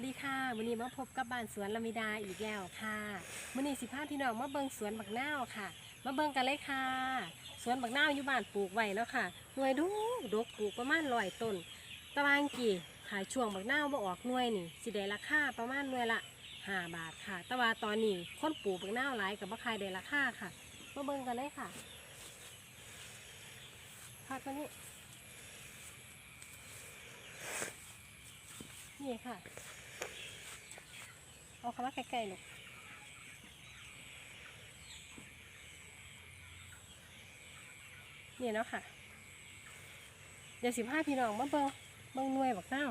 วัสดีค่ะวันนี้มาพบกับบ้านสวนลมิดาอีกแล้วค่ะวันนี้สิพาพี่น้องมาเบิงสวนบักนาวค่ะ มาเบิงกันเลยค่ะ สวนบักนาวอยู่บ้านปลูกไว้เนาะค่ะหน่วยดูดกปลูกประมาณร้อยต้นตารางกี่ขายช่วงบักนาวมาออกหน่วยนี่สิได้ราคาประมาณหน่วยละห้าบาทค่ะ แต่ว่าตอนนี้คนปลูกบักนาวหลายกับมาขายได้ราคาค่ะ มาเบิงกันเลยค่ะพักตัวนี้นี่ค่ะ เอาคำว่าใกล้ๆหนูกนี่เนาะค่ะ เดี๋ยวสิบห้าพี่น้องมาเบิงเบิงหน่วยบักน้าว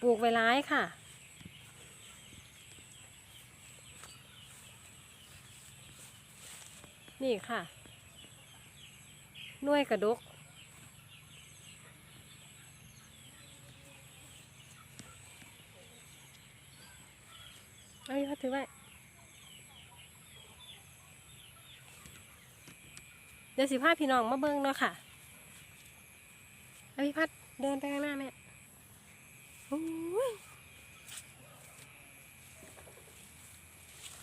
ปลูกไว้ร้ายค่ะนี่ค่ะ น่วยกระดก เอาพี่พัดถือไว้เดี๋ยวสิพาพี่น้องมาเบิ้งเนาะค่ะอาพี่พัดเดินไปข้างหน้าแม่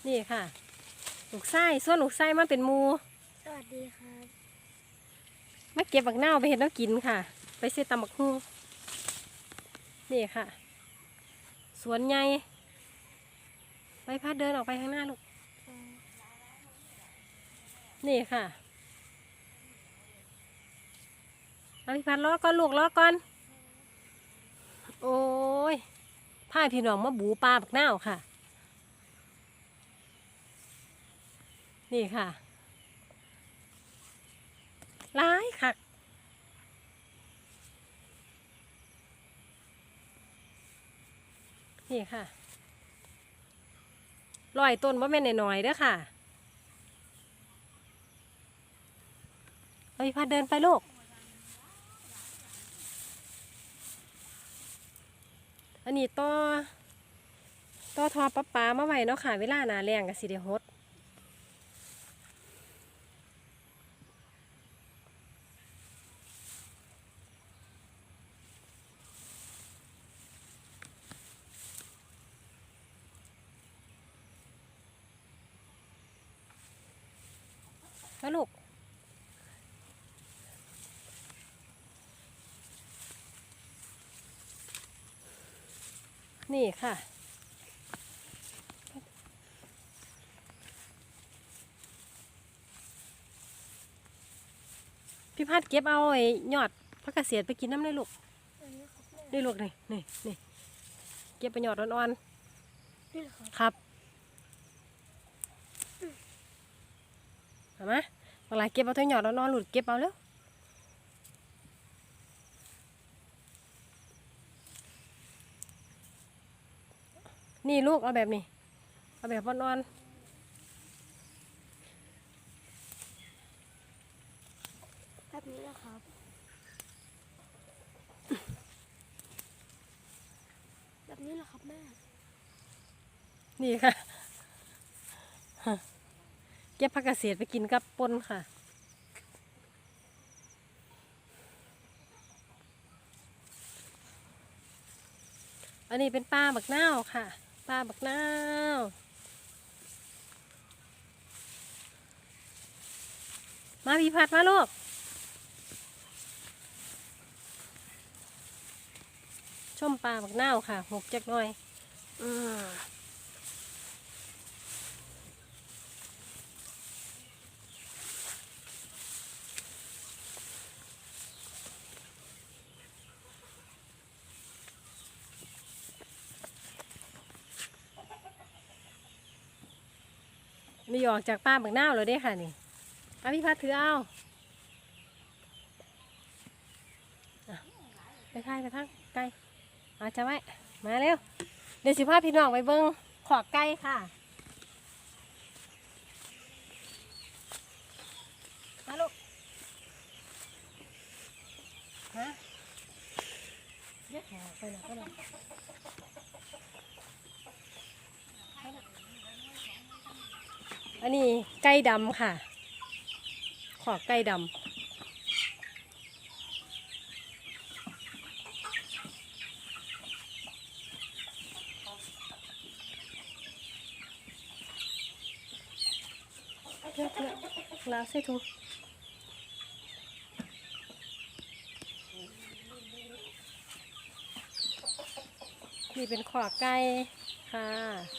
นี่ค่ะ ลูกไส้ส่วนลูกไส้มันเป็นมู สวัสดีครับ มาเก็บบักนาวไปเห็นแล้วกินค่ะ ไปเสียตำบักฮูนี่ค่ะ สวนใหญ่ไปพัดเดินออกไปข้างหน้าลูก นี่ค่ะเอาพี่พัดล้อก่อนลูกล้อก่อน โอ้ยพาพี่น้องมาบูปลาบักนาวค่ะ นี่ค่ะ ร้ายคักนี่ค่ะลอยต้นว่าแม่นหน่อยๆเด้อค่ะเอาพี่พัดเดินไปลูก อันนี้ต่อต่อทอปลาปลามาไว้เนาะค่ะ เวลาหนาแรงกับสิเดฮด นะลูก นี่ค่ะ พี่พัดเก็บเอาไอ้ยอดพักเกษตรไปกินน้ำได้ลูกอันนี้ครับแม่ได้ลูกนี่นี่นี่เก็บไปยอดอ่อนนี่เหรอครับๆครับ เอามาเวลาเก็บเอาเท่ายอดอ่อนๆหลุดเก็บเอาเร็วนี่ลูกเอาแบบนี้ เอาแบบอ่อนแบบนี้เหรอครับแบบนี้เหรอครับแม่ๆนี่ค่ะ เก็บผักเกษตรไปกินกับปนค่ะ อันนี้เป็นปลาบักนาวค่ะ ปลาบักนาวมาพี่พัดมาลูกชมปลาบักนาวค่ะหกจักหน่อย อืม นี่ออกจากป้าบักนาเลยเด้ค่ะนี่อาพี่พัดถือเอาอไปทายไปทางไกลอาจะไว้มาเร็วเดี๋ยวสิพาพี่น้องไปเบิ้งขอกไก่ค่ะ มาลูกฮะเย็ดแหวไปนะไปนะ อันนี้ไก่ดำค่ะ ขอกไก่ดำเลือกเลือกแล้วใส่ถุงนี่เป็นขอกไก่ค่ะ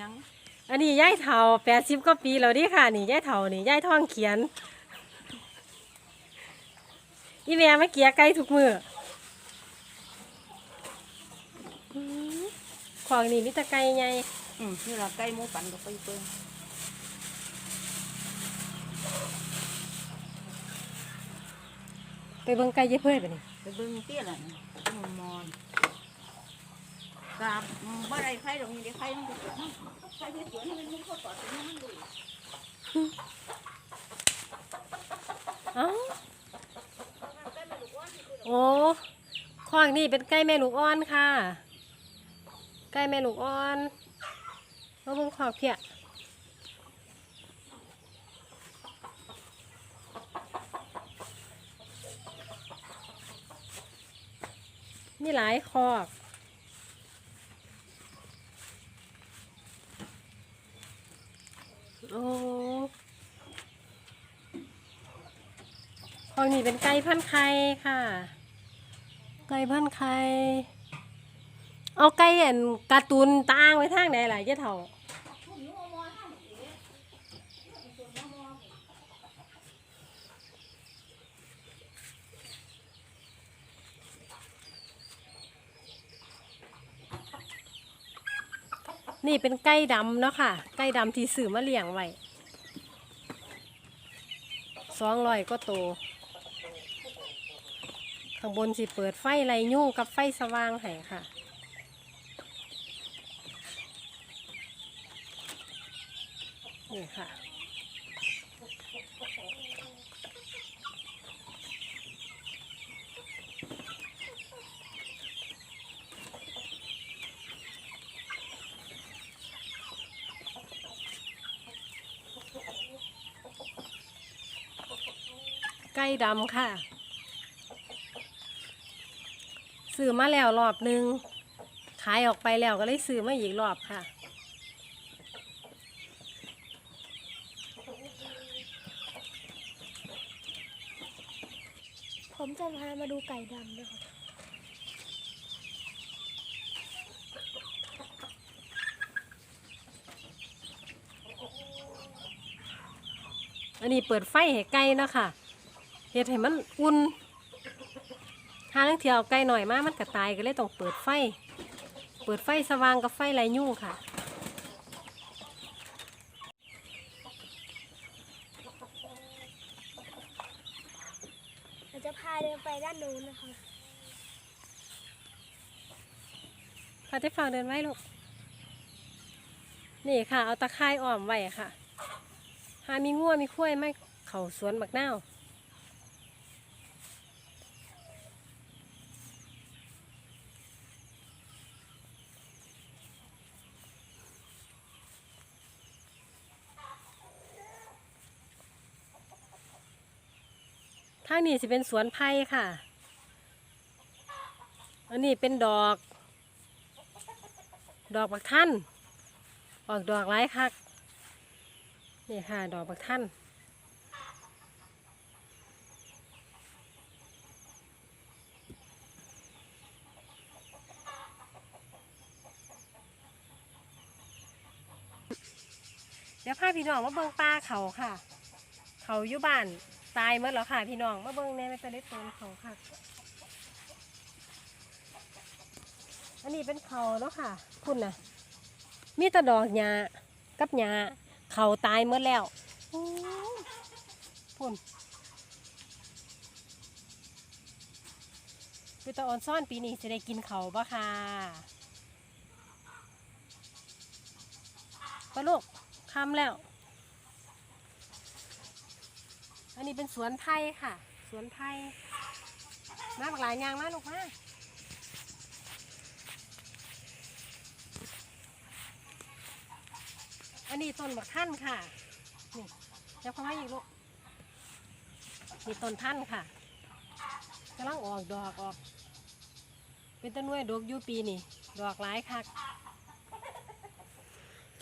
ยังอันนี้ย่ายเถาแปดสิบกว่าปีแล้วดิค่ะ นี่ย่ายเถานี่ย่ายท่องเขียน อีแม่มาเกียไก่ทุกมืออื้อของนี่มิตรไก่ไงอืมนี่เราใกล้หมูปันกับไปเปิ้งไปเบิ่งไก่เย่เพื่อนไปนี่ไปเบิ้งเตี้ยละนี่มมอน กราบบ่ได้ใครดอกนี่เดี๋ยวใครมันจะเกิดนะใครที่สวนให้มันมุกเข้าต่อตรงนี้มันดูเอ้าโอ้ของนี่เป็นไก่แม่ลูกอ่อนค่ะ ไก่แม่ลูกอ่อนมาเบิ่งขอกเพียมีหลายคอก อ้ของนี่เป็นไก่พันธุ์ไข่ค่ะ ไก่พันธุ์ไข่ เอาไก่อันการ์ตูนตาอ้างไว้ทางไหนล่ะเจ๊เถ่า นี่เป็นไก่ดำเนาะค่ะ ไก่ดำที่สื่อมาเลี้ยงไว้สองร้อยก็โต ข้างบนสิเปิดไฟไรยุ่งกับไฟสว่างให้ค่ะ นี่ค่ะ ไก่ดำค่ะซื้อมาแล้วรอบหนึง ขายออกไปแล้วก็เลยซื้อมาอีกรอบค่ะ ผมจะพามาดูไก่ดำด้วยครับอันนี้เปิดไฟให้ไก่เนาะค่ะ เฮ็ดให้มันอุ่นหาลังเที่ยวไก่หน่อยมามันก็ตายก็เลยต้องเปิดไฟ เปิดไฟสว่างกับไฟไรยุ่งค่ะ เราจะพาเดินไปด้านโน้นนะครับพาเจ๊ฟางเดินไว้ลูก นี่ค่ะ เอาตะไคร้อ้อมไว้ค่ะ หามีงัวมีข้วยไหมเขาสวนบักนาว ทางนี้สิเป็นสวนไผ่ค่ะ อันนี้เป็นดอก ดอกบักท่านออกดอกหลายคักนี่ค่ะ ดอกบักท่านเดี๋ยวพาพี่น้องมาเบิ่งปลาเขาค่ะ เขาอยู่บ้าน ตายหมดแล้วค่ะพี่น้องมาเบิ่งแหน่ไม่เป็นได้ต้นเขาค่ะ อันนี้เป็นเขาเนาะค่ะ คุณนะมีต่ดอกหญ้ากับหญ้าเขาตายหมดแล้วพุ่นคือตาออนซ่อนปีนี้จะได้กินเขาปะค่ะปะลูกคำแล้ว อันนี้เป็นสวนไผ่ค่ะ สวนไทยมาบักหลายอย่างมาลูกมาอันนี้ต้นบักท่านค่ะนี่เดี๋ยวเข้ามาอีกลูกนี่ต้นท่านค่ะกำลังออกดอกออก เป็นต้นน้วยดอกยูปีนี่ ดอกหลายคัก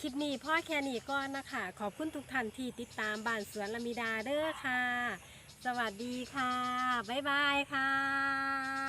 ลิปนี้พ่อแค่นี้ก่อนนะคะ ขอบคุณทุกท่านที่ติดตามบ้านสวนละมิดาเด้อค่ะ สวัสดีค่ะ บ๊ายบายค่ะ